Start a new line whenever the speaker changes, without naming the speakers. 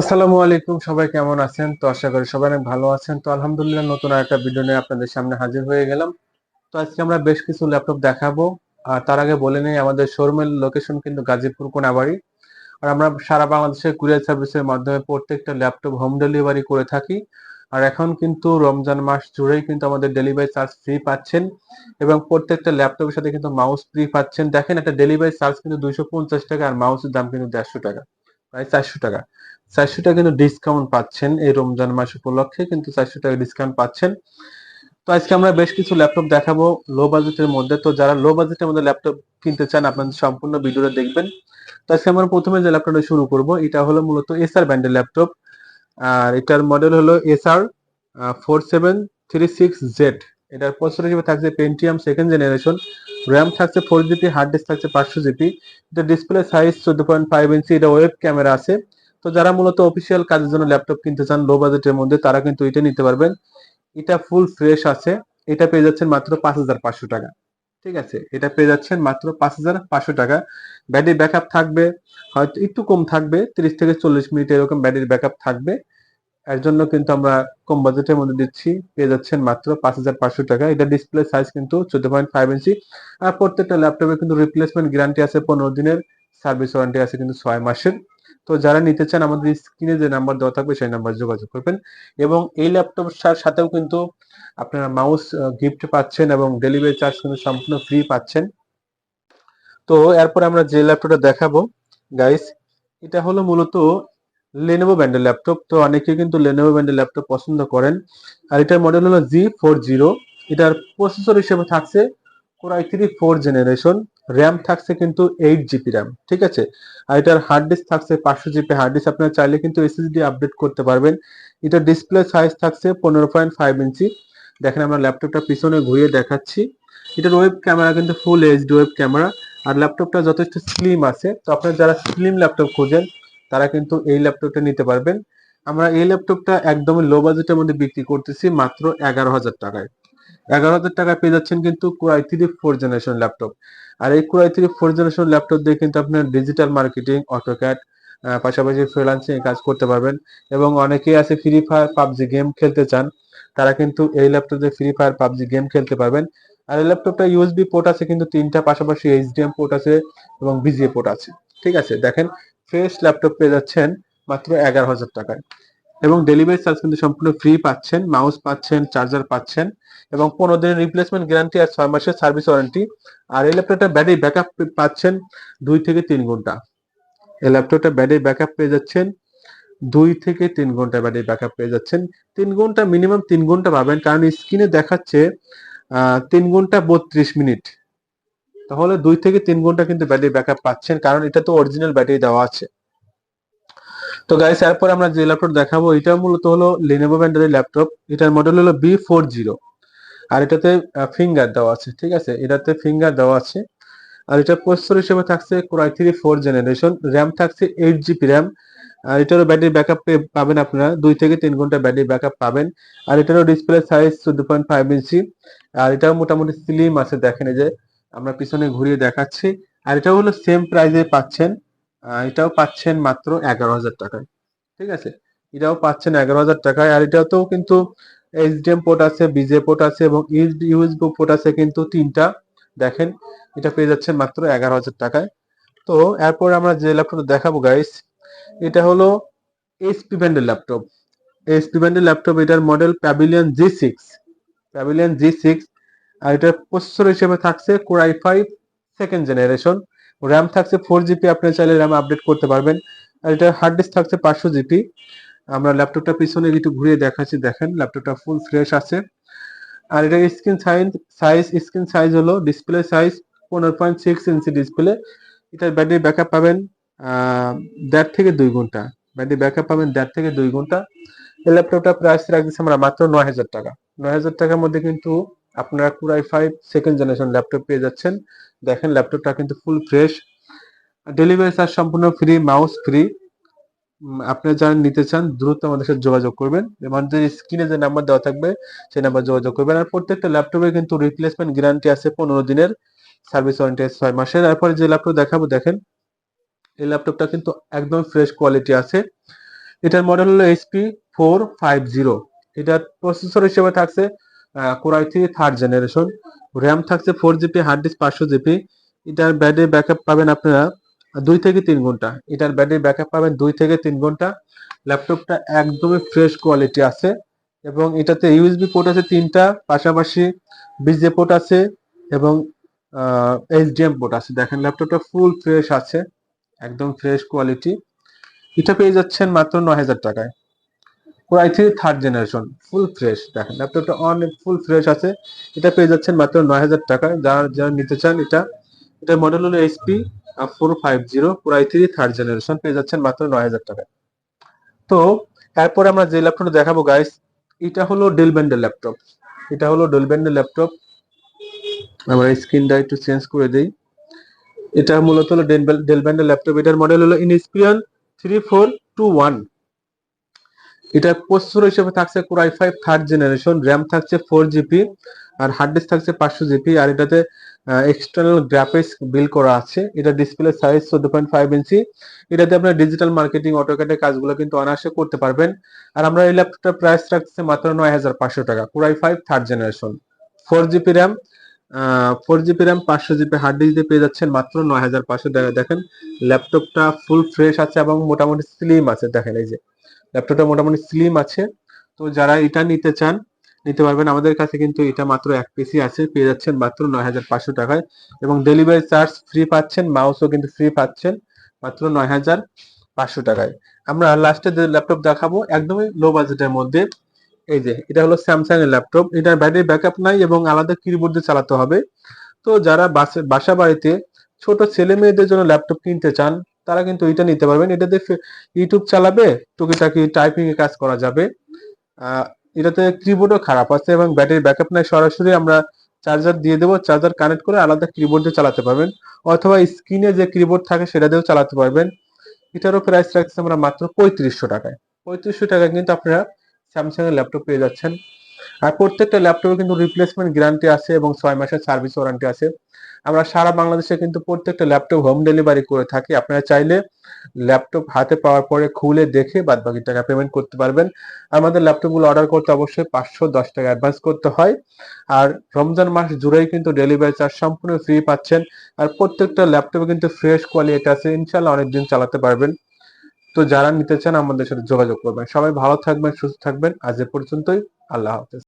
আসসালামু আলাইকুম, সবাই কেমন আছেন? তো আশা করি সবাই অনেক ভালো আছেন। তো আলহামদুলিল্লাহ নতুন একটা ভিডিও নিয়ে আপনাদের সামনে হাজির হয়ে গেলাম। তো আজকে আমরা বেশ কিছু ল্যাপটপ দেখাবো। আর তার আগে বলে নেই, আমাদের শোরুমের লোকেশন কিন্তু গাজীপুর কোনাবাড়ি। আর আমরা সারা বাংলাদেশের কুরিয়ার সার্ভিসের মাধ্যমে প্রত্যেকটা ল্যাপটপ হোম ডেলিভারি করে থাকি। আর এখন কিন্তু রমজান মাস জুড়েই কিন্তু আমাদের ডেলিভারি চার্জ ফ্রি পাচ্ছেন। এবং প্রত্যেকটা ল্যাপটপের সাথে কিন্তু মাউস ফ্রি পাচ্ছেন। দেখেন, একটা ডেলিভারি চার্জ কিন্তু দুইশো পঞ্চাশ টাকা আর মাউসের দাম কিন্তু দেড়শো টাকা। প্রায় চারশো টাকা। চারশো টাকা কিন্তু ডিসকাউন্ট পাচ্ছেন এই রমজান মাস উপলক্ষে, কিন্তু চারশো টাকা ডিসকাউন্ট পাচ্ছেন। তো আজকে আমরা বেশ কিছু ল্যাপটপ দেখাবো লো বাজেটের মধ্যে। তো যারা লো বাজেটের মধ্যে ল্যাপটপ কিনতে চান, আপনাদের সম্পূর্ণ ভিডিওটা দেখবেন। তো আজকে আমরা প্রথমে যে ল্যাপটপটা শুরু করব, এটা হলো মূলত এসআর ব্র্যান্ডের ল্যাপটপ আর এটার মডেল হলো SR four seven three six Z এটার প্রসেসর হিসেবে থাকছে পেন্টিয়াম সেকেন্ড জেনারেশন র্যাম থাকছে ফোর জিবি হার্ড ডিস্ক থাকছে পাঁচশো জিবি এটা ডিসপ্লে সাইজ চোদ্দ পয়েন্ট ফাইভ ইঞ্চি এটা ওয়েব ক্যামেরা আছে। তো যারা মূলত অফিসিয়াল কাজের জন্য ল্যাপটপ কিনতে চান লো বাজেটের মধ্যে, তারা কিন্তু এটা নিতে পারবেন। এটা ফুল ফ্রেশ আছে, এটা পেয়ে যাচ্ছেন মাত্র পাঁচ হাজার পাঁচশো টাকা। ঠিক আছে, এটা পেয়ে যাচ্ছেন মাত্র পাঁচ হাজার পাঁচশো টাকা। ব্যাটারি ব্যাকআপ থাকবে, হয়তো একটু কম থাকবে, তিরিশ থেকে চল্লিশ মিনিট এরকম ব্যাটারি ব্যাকআপ থাকবে। এর জন্য কিন্তু আমরা কম বাজেটের মধ্যে দিচ্ছি। পেয়ে যাচ্ছেন মাত্র পাঁচ হাজার পাঁচশো টাকা। এটা ডিসপ্লে সাইজ কিন্তু চোদ্দ পয়েন্ট ফাইভ ইঞ্চি। আর প্রত্যেকটা ল্যাপটপে কিন্তু রিপ্লেসমেন্ট গ্যারান্টি আছে পনেরো দিনের। সার্ভিস ওয়ারেন্টি আছে কিন্তু ছয় মাসের। তো যারা নিতে চান, আমাদের স্ক্রিনে যে নাম্বার দেওয়া থাকবে, সেই নাম্বার যোগাযোগ করবেন। এবং এই ল্যাপটপ সাথেও কিন্তু আপনারা মাউস গিফট পাচ্ছেন এবং ডেলিভারি চার্জ কিন্তু সম্পূর্ণ ফ্রি পাচ্ছেন। তো এরপর আমরা যে ল্যাপটপটা দেখাবো গাইস এটা হলো মূলত লেনোভো ব্র্যান্ডের ল্যাপটপ তো অনেকে কিন্তু লেনোভো ব্র্যান্ডের ল্যাপটপ পছন্দ করেন। আর এটার মডেল হলো জি ফোর জিরো এটার প্রসেসর হিসেবে থাকছে core i three four generation RAM থাকছে কিন্তু এইট জিবি র্যাম ঠিক আছে? আর এটার হার্ড ডিস্ক থাকছে পাঁচশো জিবি হার্ড ডিস্ক আপনারা চাইলে কিন্তু এসএসডি আপডেট করতে পারবেন। এটা ডিসপ্লে সাইজ থাকছে পনেরো পয়েন্ট ফাইভ ইঞ্চি। দেখেন আমরা ল্যাপটপটা পিছনে ঘুরিয়ে দেখাচ্ছি। এটার ওয়েব ক্যামেরা কিন্তু ফুল এইচডি ওয়েব ক্যামেরা আর ল্যাপটপটা যথেষ্ট স্লিম আছে। তো আপনারা যারা স্লিম ল্যাপটপ খোঁজেন তারা কিন্তু এই ল্যাপটপটা নিতে পারবেন। আমরা এই ল্যাপটপটা একদম লো বাজেটের মধ্যে বিক্রি করতেছি মাত্র এগারো হাজার টাকায়। এগারো হাজার টাকায় পেয়ে যাচ্ছেন কিন্তু core i three four generation laptop আর এই core i three four generation laptop দিয়ে কিন্তু আপনার ডিজিটাল মার্কেটিং অটোক্যাট পাশাপাশি ফ্রিলান্সিং কাজ করতে পারবেন এবং অনেকেই আছে ফ্রি ফায়ার পাবজি গেম খেলতে চান, তারা কিন্তু এই ল্যাপটপ দিয়ে ফ্রি ফায়ার পাবজি গেম খেলতে পারবেন। আর এই ল্যাপটপটা ইউএসবি পোর্ট আছে কিন্তু তিনটা, পাশাপাশি এইচডিএম পোর্ট আছে এবং বিজিএ পোর্ট আছে। ঠিক আছে, দেখেন ফ্রেশ ল্যাপটপ পেয়ে যাচ্ছেন মাত্র এগারো হাজার টাকায়। এবং ডেলিভারি চার্জ কিন্তু সম্পূর্ণ ফ্রি পাচ্ছেন মাউস পাচ্ছেন চার্জার পাচ্ছেন এবং পনেরো দিনের রিপ্লেসমেন্ট গ্যারান্টি আর ছয় মাসের সার্ভিস ওয়ারেন্টি আর এই ল্যাপটপটা ব্যাটারি ব্যাকআপ পাচ্ছেন দুই থেকে তিন ঘণ্টা। এই ল্যাপটপটা ব্যাটারি ব্যাকআপ পেয়ে যাচ্ছেন দুই থেকে তিন ঘণ্টা ব্যাটারি ব্যাকআপ পেয়ে যাচ্ছেন। তিন ঘণ্টা মিনিমাম তিন ঘণ্টা পাবেন। কারণ স্ক্রিনে দেখাচ্ছে তিন ঘণ্টা বত্রিশ মিনিট তাহলে দুই থেকে তিন ঘণ্টা কিন্তু ব্যাটারি ব্যাকআপ পাচ্ছেন, কারণ এটা তো অরিজিনাল ব্যাটারি দেওয়া আছে। তো গাইস এরপর আমরা যে ল্যাপটপ দেখাবো, এটা মূলত হলো লিনোভো ব্র্যান্ডের ল্যাপটপ এটার মডেল হলো বি ফোর জিরো আর এটাতে ফিঙ্গার দেওয়া আছে, ঠিক আছে? এটাতে ফিঙ্গার দেওয়া আছে। আর এটা প্রসেসর হিসেবে থাকছে core i three four generation RAM থাকছে এইট জিবি র্যাম আর এটারও ব্যাটারি ব্যাকআপ পাবেন আপনারা, দুই থেকে তিন ঘণ্টা ব্যাটারি ব্যাকআপ পাবেন। আর এটারও ডিসপ্লে সাইজ চোদ্দ পয়েন্ট ফাইভ ইঞ্চি আর এটাও মোটামুটি স্লিম আছে, দেখেন এই যে। আমরা পিছনে ঘুরিয়ে দেখাচ্ছি। আর এটাও হলো সেম প্রাইজে পাচ্ছেন এটাও পাচ্ছেন মাত্র এগারো হাজার টাকায়। ঠিক আছে? এটাও পাচ্ছেন এগারো হাজার টাকায়। আর এটাতেও কিন্তু এইচডিএম পোর্ট আছে বিজে পোর্ট আছে এবং ইউএসবি পোর্ট আছে কিন্তু তিনটা। দেখেন, এটা পেয়ে যাচ্ছেন মাত্র এগারো হাজার টাকায়। তো এরপর আমরা যে ল্যাপটপ দেখাবো গাইস এটা হলো এইচপি ব্র্যান্ডের ল্যাপটপ এইচপি ব্র্যান্ডের ল্যাপটপ এটার model pavilion G six pavilion G six আর এটার প্রসেসর হিসেবে থাকছে core i five second generation RAM থাকছে ফোর জিবি আপনি চাইলে র্যাম আপডেট করতে পারবেন। আর এটা হার্ড ডিস্ক থাকছে পাঁচশো জিবি আমরা ল্যাপটপটা পিছনে একটু ঘুরিয়ে দেখাচ্ছি, দেখেন ল্যাপটপটা ফুল ফ্রেশ আছে। আর এটা screen size size screen size হলো ডিসপ্লে সাইজ পনেরো পয়েন্ট সিক্স ইঞ্চি ডিসপ্লে এটার ব্যাটারি ব্যাকআপ পাবেন দেড় থেকে দুই ঘণ্টা। ব্যাটারি ব্যাকআপ পাবেন দেড় থেকে দুই ঘণ্টা। এই ল্যাপটপটা প্রাইস রাখতেছি আমরা মাত্র নয় হাজার টাকা। নয় হাজার টাকার মধ্যে কিন্তু আপনারা core i five second generation laptop পেয়ে যাচ্ছেন। দেখেন ল্যাপটপটা কিন্তু ফুল ফ্রেশ ডেলিভারি চার্জ সম্পূর্ণ ফ্রি মাউস ফ্রি আপনি যারা নিতে চান, দ্রুত আমাদের সাথে যোগাযোগ করবেন। আমাদের স্ক্রিনে যে নাম্বার দেওয়া থাকবে, সেই নাম্বার যোগাযোগ করবেন। আর প্রত্যেকটা ল্যাপটপে কিন্তু রিপ্লেসমেন্ট গ্যারান্টি আছে পনেরো দিনের। সার্ভিস ওয়ারেন্টি ছয় মাসের। তারপরে যে ল্যাপটপ দেখাবো, দেখেন। এই ল্যাপটপটা কিন্তু একদম ফ্রেশ কোয়ালিটি আছে। এটার মডেল হলো এইচপি ফোর ফাইভ জিরো এটার প্রসেসর হিসেবে থাকছে core i three third generation RAM থাকছে ফোর জিবি হার্ড ডিস্ক পাঁচশো জিবি এটার ব্যাটারি ব্যাকআপ পাবেন আপনারা দুই থেকে তিন ঘণ্টা। এটার ব্যাটারি ব্যাকআপ পাবেন দুই থেকে তিন ঘণ্টা। ল্যাপটপটা একদমই ফ্রেশ কোয়ালিটি আছে এবং এটাতে ইউএসবি পোর্ট আছে তিনটা, পাশাপাশি বিজে পোর্ট আছে এবং এইচডিএম পোর্ট আছে। দেখেন ল্যাপটপটা ফুল ফ্রেশ আছে, একদম ফ্রেশ কোয়ালিটি এটা পেয়ে যাচ্ছেন মাত্র নয় হাজার টাকায়। Core i three third generation full fresh দেখেন। ল্যাপটপটা অনেক ফুল ফ্রেশ আছে। এটা পেয়ে যাচ্ছেন মাত্র নয় হাজার টাকায় যারা যারা নিতে চান এটা এটার মডেল হলো HP four five zero core i three third generation পেয়ে যাচ্ছেন মাত্র নয় হাজার টাকায়। তো, এরপরে আমরা যে ল্যাপটপটা দেখাবো গাইস এটা হলো ডেল ব্যান্ডের ল্যাপটপ এটা হলো ডেল ব্যান্ডের ল্যাপটপ আমরা স্ক্রিনটা একটু চেঞ্জ করে দেই। এটা মূলত হলো ডেল ব্যান্ডের ল্যাপটপ এটার মডেল হলো Inspiron three four two one এটা প্রসেসর হিসেবে থাকছে core i five third generation RAM থাকছে ফোর জিবি আর হার্ড ডিস্ক থাকছে পাঁচশো জিবি আর এটাতে এক্সটার্নাল গ্রাফিক্স বিল করা আছে। এটা ডিসপ্লে সাইজ চোদ্দ পয়েন্ট ফাইভ ইঞ্চি। এটাতে আপনার ডিজিটাল মার্কেটিং অটোক্যাটের কাজগুলো কিন্তু অনায়াসে করতে পারবেন। আর আমরা এই ল্যাপটপটার প্রাইস রাখছে মাত্র নয় হাজার পাঁচশো টাকা core i five third generation four GB RAM four GB RAM পাঁচশো জিবি হার্ড ডিস্ক দিয়ে পেয়ে যাচ্ছেন মাত্র নয় হাজার পাঁচশো টাকা। দেখেন ল্যাপটপটা ফুল ফ্রেশ আছে এবং মোটামুটি স্লিম আছে। দেখেন এই যে ল্যাপটপটা মোটামুটি স্লিম আছে। তো যারা এটা নিতে চান, নিতে পারবেন। আমাদের কাছে কিন্তু এটা মাত্র এক পিসি আছে, পেয়ে যাচ্ছেন মাত্র নয় হাজার পাঁচশো টাকায়। এবং ডেলিভারি চার্জ ফ্রি পাচ্ছেন মাউসও কিন্তু ফ্রি পাচ্ছেন মাত্র নয় হাজার পাঁচশো টাকায়। আমরা লাস্টে যে ল্যাপটপ দেখাবো, একদমই লো বাজেটের মধ্যে। এই যে, এটা হলো স্যামসাং এর ল্যাপটপ। এটার ব্যাটারি ব্যাকআপ নাই এবং আলাদা কিবোর্ড দিয়ে চালাতে হবে। তো যারা বাসা বাসা বাড়িতে ছোট ছেলে মেয়েদের জন্য ল্যাপটপ কিনতে চান তারা কিন্তু এটা নিতে পারবেন। এটাতে ইউটিউব চালাবে, টুকিটাকি টাইপিং এর কাজ করা যাবে। এটাতে কিবোর্ডও খারাপ আছে এবং ব্যাটারি ব্যাকআপ নাই। সরাসরি আমরা চার্জার দিয়ে দেবো। চার্জার কানেক্ট করে আলাদা কিবোর্ড দিয়ে চালাতে পারবেন। অথবা স্ক্রিনে যে কিবোর্ড থাকে সেটা দিয়েও চালাতে পারবেন। এটারও প্রাইস রাখছি আমরা মাত্র পঁয়ত্রিশশো টাকায়। পঁয়ত্রিশশো টাকায় কিন্তু আপনারা স্যামসাং এর ল্যাপটপ পেয়ে যাচ্ছেন। আর প্রত্যেকটা ল্যাপটপে কিন্তু রিপ্লেসমেন্ট গ্যারান্টি আছে এবং ছয় মাসের সার্ভিস ওয়ারেন্টি আছে। আমরা সারা বাংলাদেশে কিন্তু প্রত্যেকটা ল্যাপটপ হোম ডেলিভারি করে থাকি। আপনারা চাইলে ল্যাপটপ হাতে পাওয়ার পরে খুলে দেখে বাদ বাকি টাকা পেমেন্ট করতে পারবেন। আমাদের ল্যাপটপগুলো অর্ডার করতে অবশ্যই পাঁচশো দশ টাকা অ্যাডভান্স করতে হয়। আর রমজান মাস জুড়েই কিন্তু ডেলিভারি চার্জ সম্পূর্ণ ফ্রি পাচ্ছেন। আর প্রত্যেকটা ল্যাপটপে কিন্তু ফ্রেশ কোয়ালিটি আছে। ইনশাল্লাহ অনেকদিন চালাতে পারবেন। তো যারা নিতে চান আমাদের সাথে যোগাযোগ করবেন। সবাই ভালো থাকবেন, সুস্থ থাকবেন। আজ এ পর্যন্তই। আল্লাহ হাফেজ